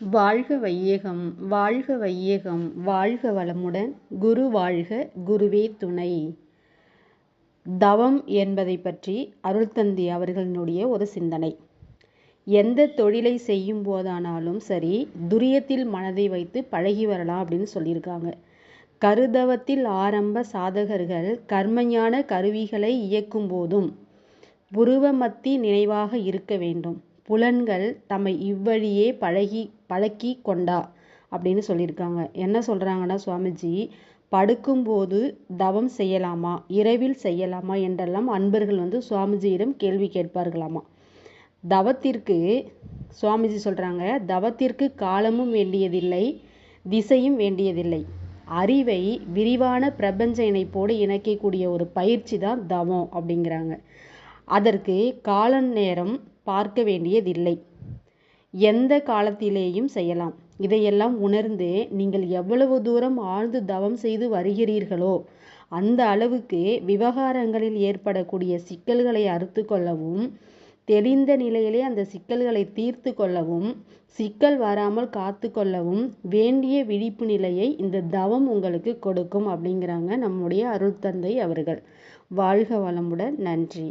வாழ்க வையகம் வாழ்க வையகம் வாழ்க வளமுடன் குரு வாழ்க குருவே துணை. தவம் என்பதை பற்றி அருள்தந்தி அவர்களினுடைய ஒரு சிந்தனை. எந்த தொழிலை செய்யும் போதானாலும் சரி துரியத்தில் மனதை வைத்து பழகி வரலாம் அப்படின்னு சொல்லியிருக்காங்க. கருதவத்தில் ஆரம்ப சாதகர்கள் கர்மஞான கருவிகளை இயக்கும் போதும் புருவமத்தி நினைவாக இருக்க வேண்டும். புலன்கள் தம்மை இவ்வழியே பழகி பழக்கி கொண்டா அப்படின்னு சொல்லியிருக்காங்க. என்ன சொல்கிறாங்கன்னா சுவாமிஜி படுக்கும்போது தவம் செய்யலாமா இரவில் செய்யலாமா என்றெல்லாம் அன்பர்கள் வந்து சுவாமிஜியிடம் கேள்வி கேட்பார்களாமா. தவத்திற்கு சுவாமிஜி சொல்கிறாங்க தவத்திற்கு காலமும் வேண்டியதில்லை திசையும் வேண்டியதில்லை. அறிவை விரிவான பிரபஞ்ச இணைப்போடு இணைக்கக்கூடிய ஒரு பயிற்சி தான் தவம் அப்படிங்கிறாங்க. அதற்கு கால நேரம் பார்க்க வேண்டியதில்லை. எந்த காலத்திலேயும் செய்யலாம். இதையெல்லாம் உணர்ந்து நீங்கள் எவ்வளவு தூரம் ஆழ்ந்து தவம் செய்து வருகிறீர்களோ அந்த அளவுக்கு விவகாரங்களில் ஏற்படக்கூடிய சிக்கல்களை அறுத்து கொள்ளவும் தெளிந்த நிலையிலே அந்த சிக்கல்களை தீர்த்து கொள்ளவும் சிக்கல் வராமல் காத்து கொள்ளவும் வேண்டிய விழிப்பு நிலையை இந்த தவம் உங்களுக்கு கொடுக்கும் அப்படிங்கிறாங்க நம்முடைய அருள் தந்தை அவர்கள். வாழ்க வளமுடன். நன்றி.